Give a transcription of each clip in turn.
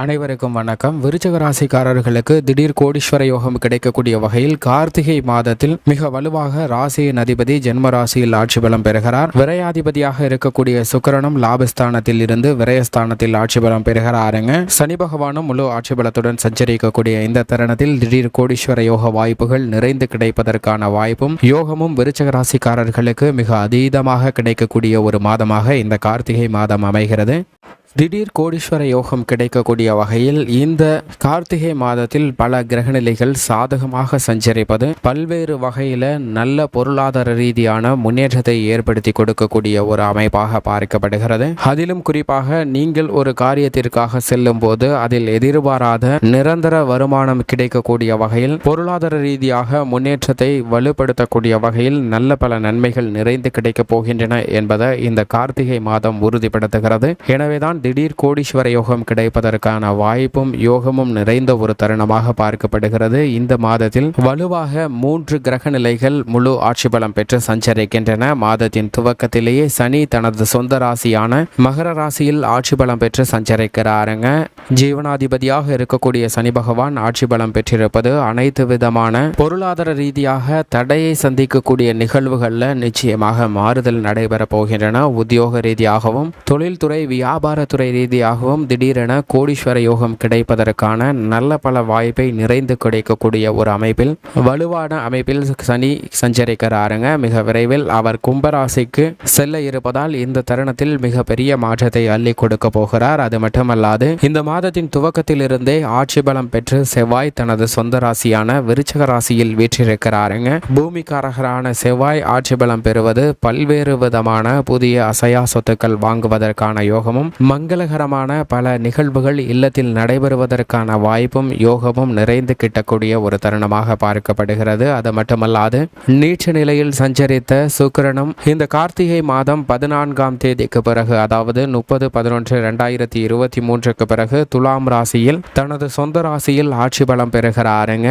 அனைவருக்கும் வணக்கம். விருச்சக ராசிக்காரர்களுக்கு திடீர் கோடீஸ்வர யோகம் கிடைக்கக்கூடிய வகையில் கார்த்திகை மாதத்தில் மிக வலுவாக ராசியின் அதிபதி ஜென்ம ராசியில் ஆட்சி பலம் பெறுகிறார். விரையாதிபதியாக இருக்கக்கூடிய சுக்கரனும் லாபஸ்தானத்தில் இருந்து விரயஸ்தானத்தில் ஆட்சி பலம் பெறுகிறாருங்க. சனி பகவானும் முழு ஆட்சி பலத்துடன் சஞ்சரிக்கக்கூடிய இந்த தருணத்தில் திடீர் கோடீஸ்வர யோக வாய்ப்புகள் நிறைந்து கிடைப்பதற்கான வாய்ப்பும் யோகமும் விருச்சக ராசிக்காரர்களுக்கு மிக அதீதமாக கிடைக்கக்கூடிய ஒரு மாதமாக இந்த கார்த்திகை மாதம் அமைகிறது. திடீர் கோடீஸ்வர யோகம் கிடைக்கக்கூடிய வகையில் இந்த கார்த்திகை மாதத்தில் பல கிரகநிலைகள் சாதகமாக சஞ்சரிப்பது பல்வேறு வகையில் நல்ல பொருளாதார ரீதியான முன்னேற்றத்தை ஏற்படுத்தி கொடுக்கக்கூடிய ஒரு அமைப்பாக பார்க்கப்படுகிறது. அதிலும் குறிப்பாக நீங்கள் ஒரு காரியத்திற்காக செல்லும் போது அதில் எதிர்பாராத நிரந்தர வருமானம் கிடைக்கக்கூடிய வகையில் பொருளாதார ரீதியாக முன்னேற்றத்தை வலுப்படுத்தக்கூடிய வகையில் நல்ல பல நன்மைகள் நிறைந்து கிடைக்கப் போகின்றன என்பதை இந்த கார்த்திகை மாதம் உறுதிப்படுத்துகிறது. எனவேதான் திடீர் கோடீஸ்வர யோகம் கிடைப்பதற்கான வாய்ப்பும் யோகமும் நிறைந்த ஒரு தருணமாக பார்க்கப்படுகிறது. இந்த மாதத்தில் வலுவாக மூன்று கிரக நிலைகள் முழு ஆட்சி பலம் பெற்று சஞ்சரிக்கின்றன. மாதத்தின் துவக்கத்திலேயே சனி தனது சொந்த ராசியான மகர ராசியில் ஆட்சி பலம் பெற்று சஞ்சரிக்கிறாருங்க. ஜீவனாதிபதியாக இருக்கக்கூடிய சனி பகவான் ஆட்சி பலம் பெற்றிருப்பது அனைத்து விதமான பொருளாதார ரீதியாக தடையை சந்திக்கக்கூடிய நிகழ்வுகளில் நிச்சயமாக மாறுதல் நடைபெற போகின்றன. உத்தியோக ரீதியாகவும் தொழில்துறை வியாபாரத்துறை ரீதியாகவும் திடீரென கோடீஸ்வர யோகம் கிடைப்பதற்கான நல்ல பல வாய்ப்பை நிறைந்து கிடைக்கக்கூடிய ஒரு அமைப்பில் வலுவான அமைப்பில் சனி சஞ்சரிக்கிறாருங்க. மிக விரைவில் அவர் கும்பராசிக்கு செல்ல இருப்பதால் இந்த தருணத்தில் மிக பெரிய மாற்றத்தை அள்ளி கொடுக்க போகிறார். அது மட்டுமல்லாது இந்த மாதத்தின் துவக்கத்திலிருந்தே ஆட்சி பலம் பெற்று செவ்வாய் தனது சொந்த ராசியான விருச்சக ராசியில் வீற்றிருக்கிறாருங்க. பூமிக்காரகரான செவ்வாய் ஆட்சி பலம் பெறுவது பல்வேறு விதமான புதிய அசையா சொத்துக்கள் வாங்குவதற்கான யோகமும் மங்களகரமான பல நிகழ்வுகள் இல்லத்தில் நடைபெறுவதற்கான வாய்ப்பும் யோகமும் நிறைந்து கிட்டக்கூடிய ஒரு தருணமாக பார்க்கப்படுகிறது. அது மட்டுமல்லாது நீச்ச நிலையில் சஞ்சரித்த சுக்கிரனும் இந்த கார்த்திகை மாதம் பதினான்காம் தேதிக்கு பிறகு அதாவது முப்பது பதினொன்று ரெண்டாயிரத்தி இருபத்தி மூன்றுக்கு பிறகு துலாம் ராசியில் தனது சொந்த ராசியில் ஆட்சி பலம் பெறுகிறாருங்க.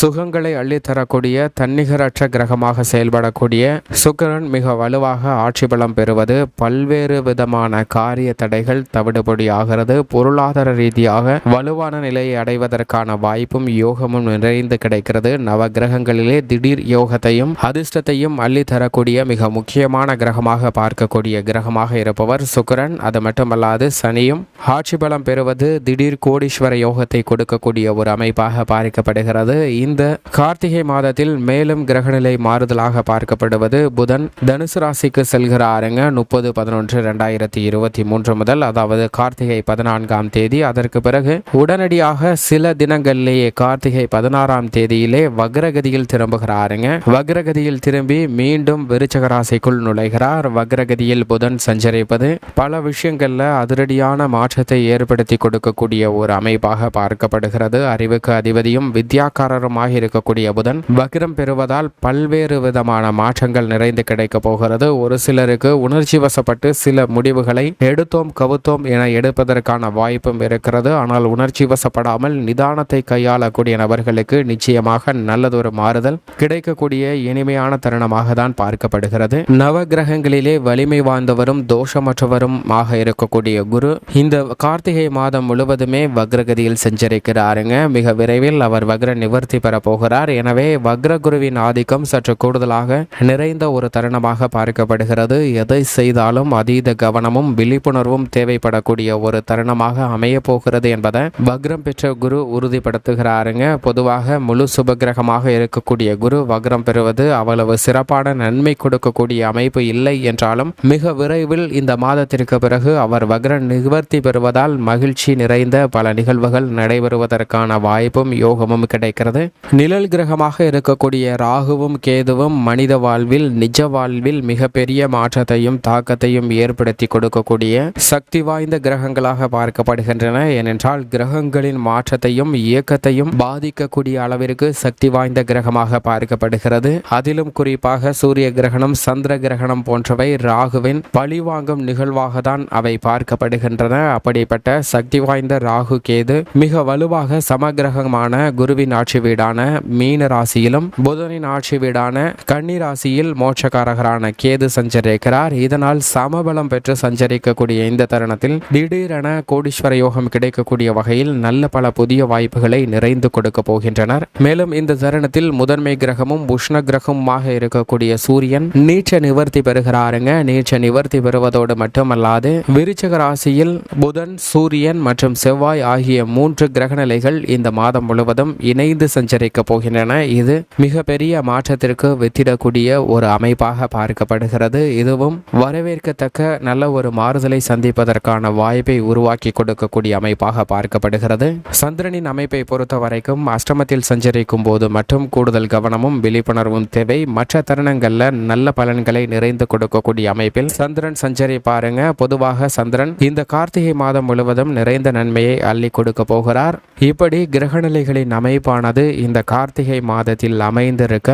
சுகங்களை அள்ளித்தரக்கூடிய தன்னிகரற்ற கிரகமாக செயல்படக்கூடிய சுக்கிரன் மிக வலுவாக ஆட்சி பலம் பெறுவது. பல்வேறு விதமான காரிய தடைகள் தவிடுபடி ஆகிறது. பொருளாதார ரீதியாக வலுவான நிலையை அடைவதற்கான வாய்ப்பும் யோகமும் நிறைந்து கிடைக்கிறது. நவ கிரகங்களிலே திடீர் யோகத்தையும் அதிர்ஷ்டத்தையும் அள்ளி தரக்கூடிய மிக முக்கியமான கிரகமாக பார்க்கக்கூடிய கிரகமாக இருப்பவர் சுக்கரன். அது மட்டுமல்லாது சனியும் ஆட்சி பலம் பெறுவது திடீர் கோடீஸ்வர யோகத்தை கொடுக்கக்கூடிய ஒரு அமைப்பாக பார்க்கப்படுகிறது இந்த கார்த்திகை மாதத்தில் மேலும் கிரகநிலை மாறுதலாக பார்க்கப்படுவது புதன். தனுசு ராசிக்கு செல்கிறாருங்க. முப்பது பதினொன்று ரெண்டாயிரத்தி இருபத்தி மூன்று முதல் அதாவது கார்த்திகை பதினான்காம் தேதி. அதற்கு பிறகு உடனடியாக சில தினங்களிலேயே கார்த்திகை பதினாறாம் தேதியிலே வக்ரகதியில் திரும்புகிறாருங்க. வக்ரகதியில் திரும்பி மீண்டும் விருச்சக ராசிக்குள் நுழைகிறார். வக்ரகதியில் புதன் சஞ்சரிப்பது பல விஷயங்கள்ல அதிரடியான மாற்றத்தை ஏற்படுத்தி கொடுக்கக்கூடிய ஒரு அமைப்பாக பார்க்கப்படுகிறது. அறிவுக்கு அதிபதியும் வித்யாக்காரருமாக இருக்கக்கூடிய புதன் வக்ரம் பெறுவதால் பல்வேறு விதமான மாற்றங்கள் நிறைந்து கிடைக்க போகிறது. ஒரு சிலருக்கு உணர்ச்சி வசப்பட்டு சில முடிவுகளை எடுத்தோம் கவுத்தோம் என எடுப்பதற்கான வாய்ப்பும் இருக்கிறது. ஆனால் உணர்ச்சி வசப்படாமல் நிதானத்தை கையாளக்கூடிய நபர்களுக்கு நிச்சயமாக நல்லதொரு மாறுதல் கிடைக்கக்கூடிய இனிமையான தருணமாக தான் பார்க்கப்படுகிறது. நவ கிரகங்களிலே வலிமை வாய்ந்தவரும் தோஷமற்றவரும் ஆக இருக்கக்கூடிய குரு இந்த கார்த்திகை மாதம் முழுவதுமே வக்ரகதியில் செஞ்சிருக்கிறாருங்க. மிக விரைவில் அவர் வக்ர நிவர்த்தி பெற போகிறார். எனவே வக்ர குருவின் ஆதிக்கம் சற்று கூடுதலாக நிறைந்த ஒரு தருணமாக பார்க்கப்படுகிறது. எதை செய்தாலும் அதீத கவனமும் விழிப்புணர்வும் தேவை தேவைப்படக்கூடிய ஒரு தருணமாக அமைய போகிறது என்பதை வக்ரம் பெற்ற குரு உறுதிப்படுத்துகிறாருங்க. பொதுவாக முழு சுபகிரகமாக இருக்கக்கூடிய குரு வக்ரம் பெறுவது அவ்வளவு சிறப்பான நன்மை கொடுக்கக்கூடிய அமைப்பு இல்லை என்றாலும் மிக விரைவில் இந்த மாதத்திற்கு பிறகு அவர் வக்ர நிவர்த்தி பெறுவதால் மகிழ்ச்சி நிறைந்த பல நிகழ்வுகள் நடைபெறுவதற்கான வாய்ப்பும் யோகமும் கிடைக்கிறது. நிழல் கிரகமாக இருக்கக்கூடிய ராகுவும் கேதுவும் மனித வாழ்வில் நிஜ வாழ்வில் மிகப்பெரிய மாற்றத்தையும் தாக்கத்தையும் ஏற்படுத்தி கொடுக்கக்கூடிய சக்தி வாய்ந்த கிரகங்களாக பார்க்கப்படுகின்றன. ஏனென்றால் கிரகங்களின் மாற்றத்தையும் இயக்கத்தையும் பாதிக்கக்கூடிய அளவிற்கு சக்தி வாய்ந்த கிரகமாக பார்க்கப்படுகிறது. அதிலும் குறிப்பாக சூரிய கிரகணம் சந்திர கிரகணம் போன்றவை ராகுவின் பழிவாங்கும் நிகழ்வாக தான் அவை பார்க்கப்படுகின்றன. அப்படிப்பட்ட சக்தி வாய்ந்த ராகு கேது மிக வலுவாக சமகிரகமான குருவின் ஆட்சி வீடான மீன ராசியிலும் புதனின் ஆட்சி வீடான கன்னி ராசியில் மோட்சக்காரகரான கேது சஞ்சரிக்கிறார். இதனால் சமபலம் பெற்று சஞ்சரிக்கக்கூடிய இந்த தருணம் விரயஸ்தானத்தில் திடீரென கோடீஸ்வர யோகம் கிடைக்கக்கூடிய வகையில் நல்ல பல புதிய வாய்ப்புகளை நிறைந்து கொடுக்க போகின்றனர். மேலும் இந்த தருணத்தில் முதன்மை கிரகமும் உஷ்ண கிரகமுமாக இருக்கக்கூடிய சூரியன் நீச்ச நிவர்த்தி பெறுகிறாருங்க. நீச்ச நிவர்த்தி பெறுவதோடு மட்டுமல்லாது விருச்சக ராசியில் புதன் சூரியன் மற்றும் செவ்வாய் ஆகிய மூன்று கிரகநிலைகள் இந்த மாதம் முழுவதும் இணைந்து சஞ்சரிக்க போகின்றன. இது மிகப்பெரிய மாற்றத்திற்கு வித்திடக்கூடிய ஒரு அமைப்பாக பார்க்கப்படுகிறது. இதுவும் வரவேற்கத்தக்க நல்ல ஒரு மாறுதலை சந்திப்பதற்கு அதற்கான வாய்ப்பை உருவாக்கி கொடுக்கக்கூடிய அமைப்பாக பார்க்கப்படுகிறது. சந்திரனின் அமைப்பை பொறுத்த வரைக்கும் அஷ்டமத்தில் சஞ்சரிக்கும் போது மட்டும் கூடுதல் கவனமும் விழிப்புணர்வும் தேவை. மற்ற தருணங்களில் நல்ல பலன்களை நிறைந்து கொடுக்கக்கூடிய அமைப்பில் சந்திரன் சஞ்சரி பாருங்க. பொதுவாக சந்திரன் இந்த கார்த்திகை மாதம் முழுவதும் நிறைந்த நன்மையை அள்ளி கொடுக்க போகிறார். இப்படி கிரகநிலைகளின் அமைப்பானது இந்த கார்த்திகை மாதத்தில் அமைந்திருக்க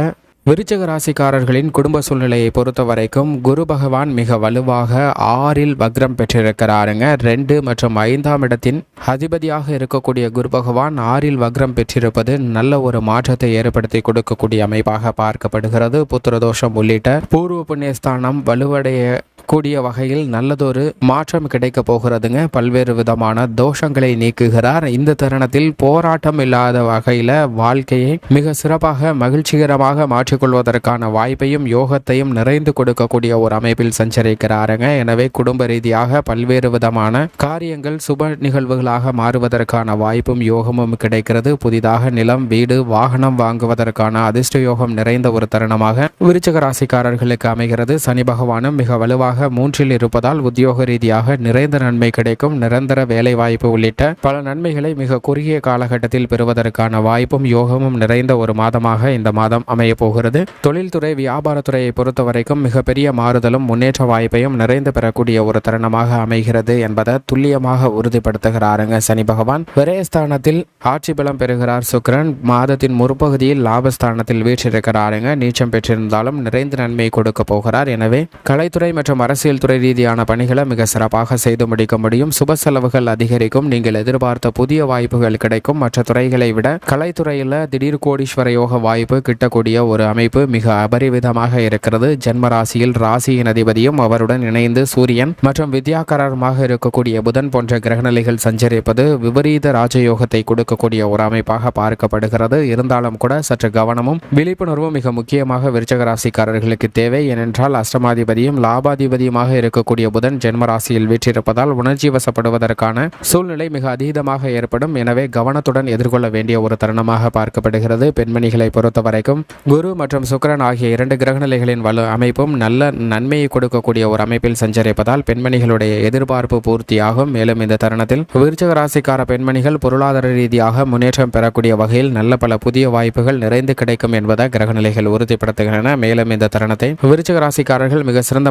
விருச்சக ராசிக்காரர்களின் குடும்ப சூழ்நிலையை பொறுத்த வரைக்கும் குரு பகவான் மிக வலுவாக ஆறில் வக்ரம் பெற்றிருக்கிறாருங்க. ரெண்டு மற்றும் ஐந்தாம் இடத்தின் அதிபதியாக இருக்கக்கூடிய குரு பகவான் ஆறில் வக்ரம் பெற்றிருப்பது நல்ல ஒரு மாற்றத்தை ஏற்படுத்தி கொடுக்கக்கூடிய அமைப்பாக பார்க்கப்படுகிறது. புத்திரதோஷம் உள்ளிட்ட பூர்வ புண்ணியஸ்தானம் வலுவடைய கூடிய வகையில் நல்லதொரு மாற்றம் கிடைக்க போகிறதுங்க. பல்வேறு விதமான தோஷங்களை நீக்குகிறார். இந்த தருணத்தில் போராட்டம் இல்லாத வகையில் வாழ்க்கையை மிக சிறப்பாக மகிழ்ச்சிகரமாக மாற்றிக்கொள்வதற்கான வாய்ப்பையும் யோகத்தையும் நிறைந்து கொடுக்கக்கூடிய ஒரு அமைப்பில் சஞ்சரிக்கிறாருங்க. எனவே குடும்ப ரீதியாக பல்வேறு விதமான காரியங்கள் சுப நிகழ்வுகளாக மாறுவதற்கான வாய்ப்பும் யோகமும் கிடைக்கிறது. புதிதாக நிலம் வீடு வாகனம் வாங்குவதற்கான அதிர்ஷ்ட யோகம் நிறைந்த ஒரு தருணமாக விருச்சக ராசிக்காரர்களுக்கு அமைகிறது. சனி பகவானும் மிக வலுவாக மூன்றில் இருப்பதால் உத்தியோக ரீதியாக நிறைந்த நன்மை கிடைக்கும். நிரந்தர வேலை வாய்ப்பு உள்ளிட்ட பல நன்மைகளை மிக குறுகிய காலகட்டத்தில் பெறுவதற்கான வாய்ப்பும் யோகமும் நிறைந்த ஒரு மாதமாக இந்த மாதம் அமையப் போகிறது. தொழில்துறை வியாபாரத்துறையை பொறுத்த வரைக்கும் மிகப்பெரிய மாறுதலும் முன்னேற்ற வாய்ப்பையும் நிறைந்து பெறக்கூடிய ஒரு தருணமாக அமைகிறது என்பதை துல்லியமாக உறுதிப்படுத்துகிறாருங்க சனி பகவான். விரயஸ்தானத்தில் ஆட்சி பலம் பெறுகிறார் சுக்கிரன். மாதத்தின் முற்பகுதியில் லாபஸ்தானத்தில் வீற்றிருக்கிறாருங்க. நீச்சம் பெற்றிருந்தாலும் நிறைந்த நன்மை கொடுக்க போகிறார். எனவே கலைத்துறை மற்றும் அரசியல் துறை ரீதியான பணிகளை மிக சிறப்பாக செய்து முடிக்க முடியும். சுப செலவுகள் அதிகரிக்கும். நீங்கள் எதிர்பார்த்த புதிய வாய்ப்புகள் கிடைக்கும். மற்ற துறைகளை விட கலைத்துறையில் திடீர் கோடீஸ்வர யோக வாய்ப்பு கிட்டக்கூடிய ஒரு அமைப்பு மிக அபரிவிதமாக இருக்கிறது. ஜென்ம ராசியில் ராசியின் அதிபதியும் அவருடன் இணைந்து சூரியன் மற்றும் வித்யாகரமாக இருக்கக்கூடிய புதன் போன்ற கிரகநிலைகள் சஞ்சரிப்பது விபரீத ராஜயோகத்தை கொடுக்கக்கூடிய ஒரு அமைப்பாக பார்க்கப்படுகிறது. இருந்தாலும் கூட சற்று கவனமும் விழிப்புணர்வும் மிக முக்கியமாக விருச்சக ராசிக்காரர்களுக்கு தேவை. ஏனென்றால் அஷ்டமாதிபதியும் லாபாதிபதி அதிபதியுமாக இருக்கக்கூடிய புதன் ஜென்ம ராசியில் வீற்றிருப்பதால் உணர்ச்சி வசப்படுவதற்கான சூழ்நிலை மிக அதீதமாக ஏற்படும். எனவே கவனத்துடன் எதிர்கொள்ள வேண்டிய ஒரு தருணமாக பார்க்கப்படுகிறது. பெண்மணிகளை பொறுத்த வரைக்கும் குரு மற்றும் சுக்கரன் ஆகிய இரண்டு கிரகநிலைகளின் வலு அமைப்பும் நல்ல நன்மையை கொடுக்கக்கூடிய ஒரு அமைப்பில் சஞ்சரிப்பதால் பெண்மணிகளுடைய எதிர்பார்ப்பு பூர்த்தியாகும். மேலும் இந்த தருணத்தில் விருச்சக ராசிக்கார பெண்மணிகள் பொருளாதார ரீதியாக முன்னேற்றம் பெறக்கூடிய வகையில் நல்ல பல புதிய வாய்ப்புகள் நிறைந்து கிடைக்கும் என்பதை கிரகநிலைகள் உறுதிப்படுத்துகின்றன. மேலும் இந்த தருணத்தை விருச்சக ராசிக்காரர்கள் மிக சிறந்த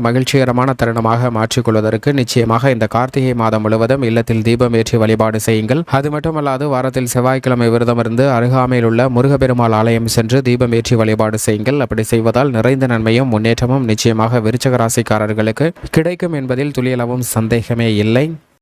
மகிழ்ச்சிகரமான தருணமாக மாற்றிக்கொள்வதற்கு நிச்சயமாக இந்த கார்த்திகை மாதம் முழுவதும் இல்லத்தில் தீபம் ஏற்றி வழிபாடு செய்யுங்கள். அது மட்டுமல்லாது வாரத்தில் செவ்வாய்க்கிழமை விரதம் இருந்து அருகாமையில் உள்ள முருகப்பெருமாள் ஆலயம் சென்று தீபம் ஏற்றி வழிபாடு செய்யுங்கள். அப்படி செய்வதால் நிறைந்த நன்மையும் முன்னேற்றமும் நிச்சயமாக விருச்சக ராசிக்காரர்களுக்கு கிடைக்கும் என்பதில் துளியளவும் சந்தேகமே இல்லை.